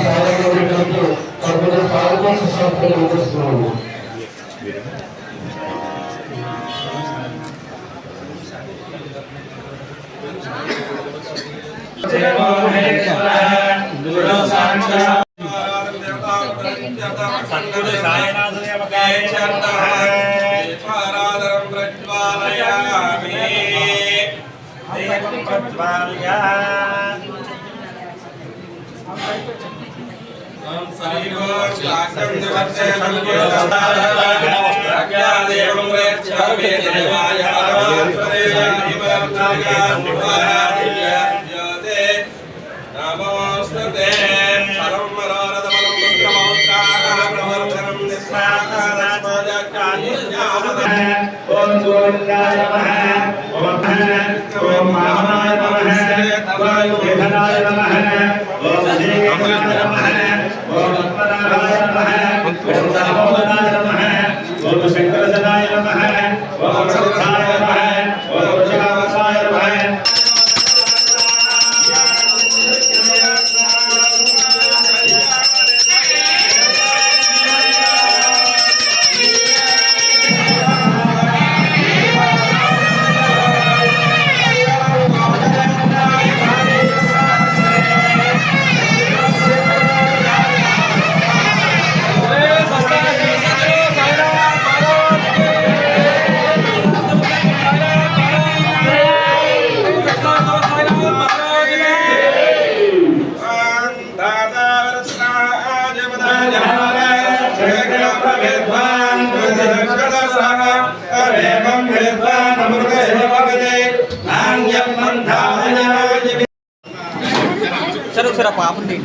శాస్త్ర సహాయకులైనటువంటి సభ్యులు పాల్గొని సభ్యులు అందిస్తున్నాము దేవకాయ ప్రజ్వాలయామి हम सभी को लाखम नमस्ते नमो अज्ञानेवं वेच्छामि देवाय परमात्मनेवाधिपत्याय उपाराधिय ज्योते नमोस्तुते परम मनोरथमलं पुत्रमौत्राः प्रवर्धनं निष्णाकारात्मजकान्यज्ञानम् ॐ सूर्याय नमः ॐ ॐ महामाय नमः ॐ विघनाय नमः ॐ श्रीकृष्णाय नमः పాపండి.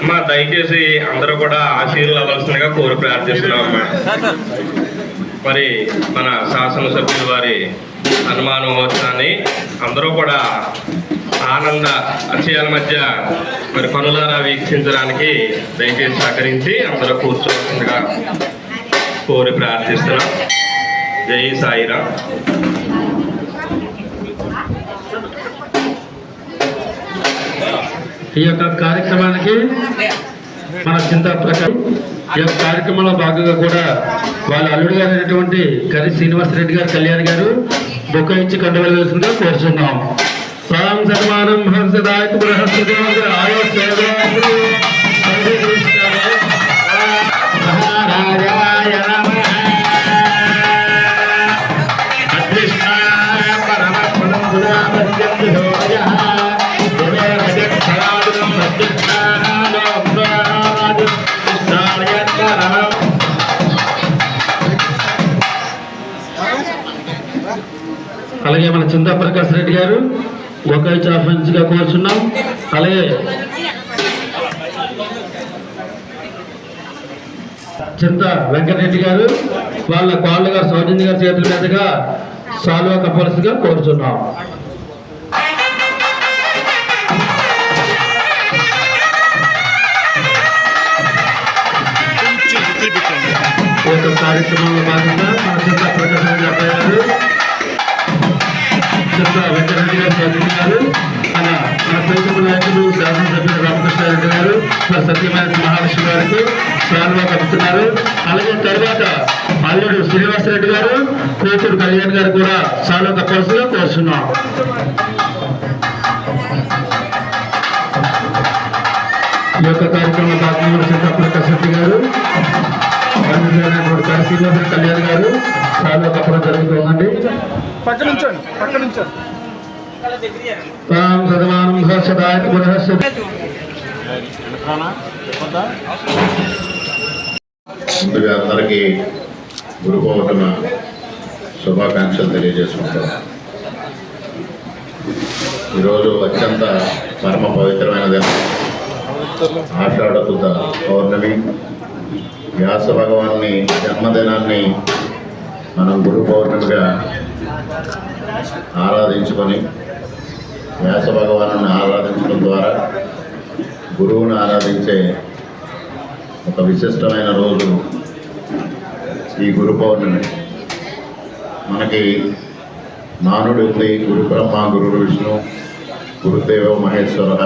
అమ్మా దయచేసి అందరూ కూడా ఆశీర్లు అవ్వాల్సిందిగా కోరి ప్రార్థిస్తున్నాం అమ్మా. మరి మన శాసనసభ్యుల వారి హనుమాన్ మహోత్సవాన్ని అందరూ కూడా ఆనంద అచయాల మధ్య మరి పనులారా వీక్షించడానికి దయచేసి సహకరించి అందరూ కూర్చోవలసిందిగా కోరి ప్రార్థిస్తున్నాం. జై సాయిరామ్. ఈ యొక్క కార్యక్రమానికి మన చింత ప్రకారం ఈ యొక్క కార్యక్రమంలో భాగంగా కూడా వాళ్ళ అల్లుడు గారైనటువంటి కరి శ్రీనివాస్ రెడ్డి గారు కళ్యాణ్ గారు బొక్క ఇచ్చి కండవలసిందిగా కోరుచున్నాం. రామ్ సన్మానం హర్షదాయక బృహస్పతి ఆయో చింతా ప్రకాష్ రెడ్డి గారు ఒక ఆఫెన్స్గా కోరుచున్నాం. అలాగే చింత వెంకటరెడ్డి గారు వాళ్ళ కోళ్ళ గారు సౌజన్య గారి చేతుల మీదుగా సాల్వా కప్పవలసిగా కోరుచున్నాం. ఈ యొక్క కార్యక్రమంలో భాగంగా మన చింత ప్రకాశ్ సత్యమైన మహాలక్ష్మి గారికి సాల్వా కప్పుతున్నారు అలాగే తర్వాత అల్లుడు శ్రీనివాసరెడ్డి గారు కూతురు కళ్యాణ్ గారు కూడా సాల్వా కప్పవలసిగా కోరుచున్నాం. ఈ యొక్క కార్యక్రమంలో భాగంగా ప్రకాశ్ రెడ్డి గారు శ్రీనివాసరెడ్డి కళ్యాణ్ గారు సాల్వా కప్పడం జరుగుతుందండి రామ్ సదమానం హర్షదాయ పునః ముందుగా అందరికీ గురు పౌర్ణమ శుభాకాంక్షలు తెలియజేసుకుంటాం ఈరోజు అత్యంత పరమ పవిత్రమైన దినం ఆషాఢ పౌర్ణమి. వ్యాస భగవాన్ని జన్మదినాన్ని మనం గురు పౌర్ణమిగా ఆరాధించుకొని వ్యాస భగవాను ఆరాధించడం ద్వారా గురువుని ఆరాధించే ఒక విశిష్టమైన రోజు ఈ గురు పౌర్ణమి. మనకి నానుడు ఉంది గురు బ్రహ్మ గురు విష్ణు గురుదేవ మహేశ్వర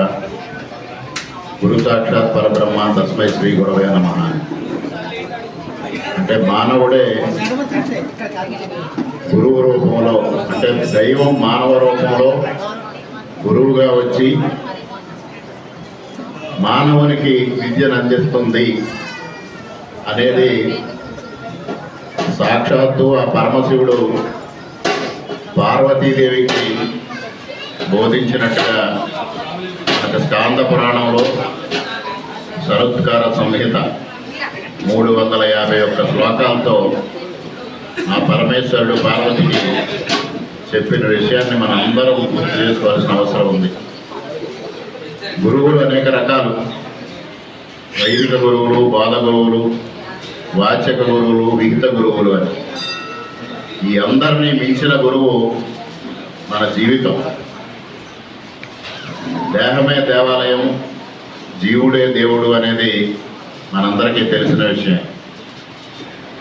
గురు సాక్షాత్ పరబ్రహ్మ తస్మై శ్రీ గురవే నమ. అంటే మానవుడే గురువు రూపంలో అంటే దైవం మానవ రూపంలో గురువుగా వచ్చి మానవునికి విద్యను అందిస్తుంది అనేది సాక్షాత్తు ఆ పరమశివుడు పార్వతీదేవికి బోధించినట్టుగా మనకు స్కాంద పురాణంలో సరత్కార సంహిత మూడు వందల యాభై ఒక్క శ్లోకాలతో ఆ పరమేశ్వరుడు పార్వతికి చెప్పిన విషయాన్ని మనం అందరం గుర్తు చేసుకోవాల్సిన అవసరం ఉంది. గురువులు అనేక రకాలు. వైదిక గురువులు బాల గురువులు వాచక గురువులు విహిత గురువులు అని. ఈ అందరినీ మించిన గురువు మన జీవితం. దేహమే దేవాలయం జీవుడే దేవుడు అనేది మనందరికీ తెలిసిన విషయం.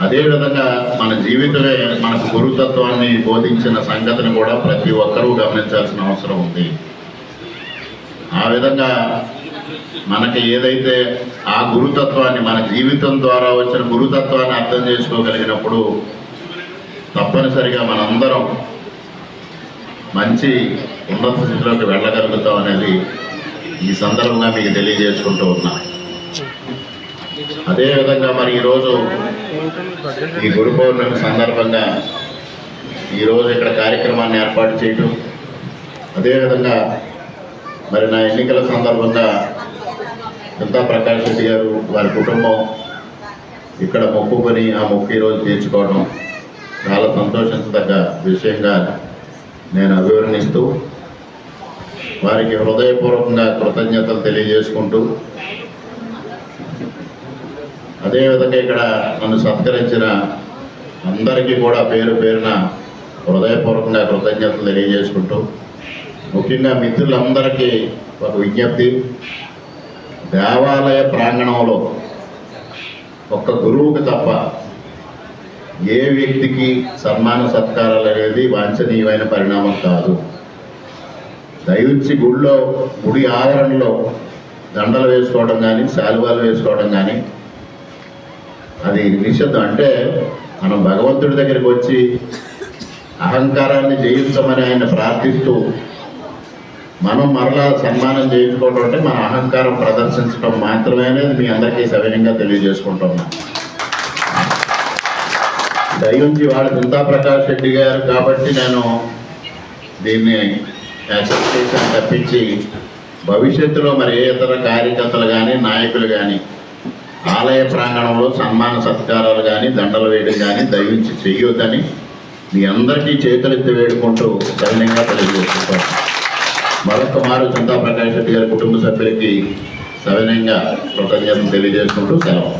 అదేవిధంగా మన జీవితమే మనకు గురుతత్వాన్ని బోధించిన సంగతిని కూడా ప్రతి ఒక్కరూ గమనించాల్సిన అవసరం ఉంది. ఆ విధంగా మనకి ఏదైతే ఆ గురుతత్వాన్ని మన జీవితం ద్వారా వచ్చిన గురుతత్వాన్ని అర్థం చేసుకోగలిగినప్పుడు తప్పనిసరిగా మనందరం మంచి ఉన్నత స్థితిలోకి వెళ్ళగలుగుతాం అనేది ఈ సందర్భంగా మీకు తెలియజేసుకుంటూ ఉన్నా. అదేవిధంగా మరి ఈరోజు ఈ గురు పౌర్ణమి సందర్భంగా ఈరోజు ఇక్కడ కార్యక్రమాన్ని ఏర్పాటు చేయటం అదేవిధంగా మరి నా ఎన్నికల సందర్భంగా చింతా ప్రకాష్ రెడ్డి గారు వారి కుటుంబం ఇక్కడ మొక్కుకొని ఆ మొక్కు ఈరోజు తీర్చుకోవడం చాలా సంతోషించదగ్గ విషయంగా నేను అభివర్ణిస్తూ వారికి హృదయపూర్వకంగా కృతజ్ఞతలు తెలియజేసుకుంటూ అదేవిధంగా ఇక్కడ నన్ను సత్కరించిన అందరికీ కూడా పేరు పేరున హృదయపూర్వకంగా కృతజ్ఞతలు తెలియజేసుకుంటూ ముఖ్యంగా మిత్రులందరికీ ఒక విజ్ఞప్తి. దేవాలయ ప్రాంగణంలో ఒక్క గురువుకి తప్ప ఏ వ్యక్తికి సన్మాన సత్కారాలు అనేది వాంఛనీయమైన పరిణామం కాదు. దయవుంచి గుడిలో గుడి ఆవరణలో దండలు వేసుకోవడం కానీ శాలువాలు వేసుకోవడం కానీ అది నిషిద్ధం. అంటే మనం భగవంతుడి దగ్గరికి వచ్చి అహంకారాన్ని జయించమని ఆయన ప్రార్థిస్తూ మనం మరలా సన్మానం చేయించుకోవడం అంటే మన అహంకారం ప్రదర్శించడం మాత్రమే అనేది మీ అందరికీ సవినయంగా తెలియజేసుకుంటున్నాం. దయించి వాడు చింతా ప్రకాష్ రెడ్డి గారు కాబట్టి నేను దీన్ని యాక్సెప్ట్ చేశాను తప్పించి భవిష్యత్తులో మరి ఏ ఇతర కార్యకర్తలు కానీ నాయకులు కానీ ఆలయ ప్రాంగణంలో సన్మాన సత్కారాలు కానీ దండలు వేయడం కానీ దయించి చెయ్యొద్దని మీ అందరికీ చేతులెత్తి వేడుకుంటూ సవినంగా తెలియజేసుకుంటాను మరొక మారు చందా ప్రకాష్ రెడ్డి గారి కుటుంబ సభ్యులకి సవినయంగా కృతజ్ఞతలు తెలియజేసుకుంటూ సెలవు.